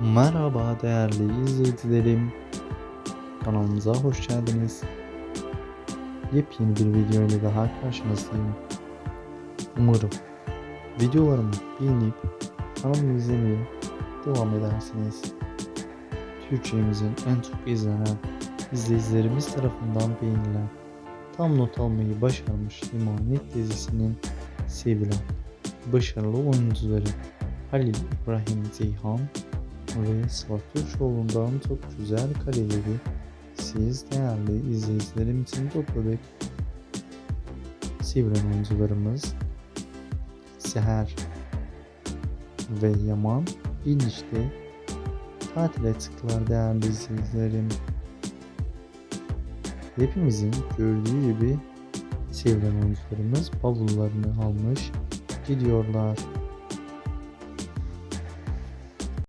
Merhaba değerli izleyicilerim. Kanalımıza hoş geldiniz. Yepyeni bir video ile daha karşınızdayım. Umarım videolarımı beğenip kanalımı izlemeye devam edersiniz. Türkçemizin en çok izlenen izleyicilerimiz tarafından beğenilen tam not almayı başarmış İmanet dizisinin sevilen başarılı oyuncuları Halil İbrahim Ceyhan ve Sıvat Türkoğlu'ndan çok güzel kareleri siz değerli izleyicilerim için topladık. Sivren oyuncularımız Seher ve Yaman inişte tatile çıktılar değerli izleyicilerim. Hepimizin gördüğü gibi Sivren oyuncularımız bavullarını almış gidiyorlar.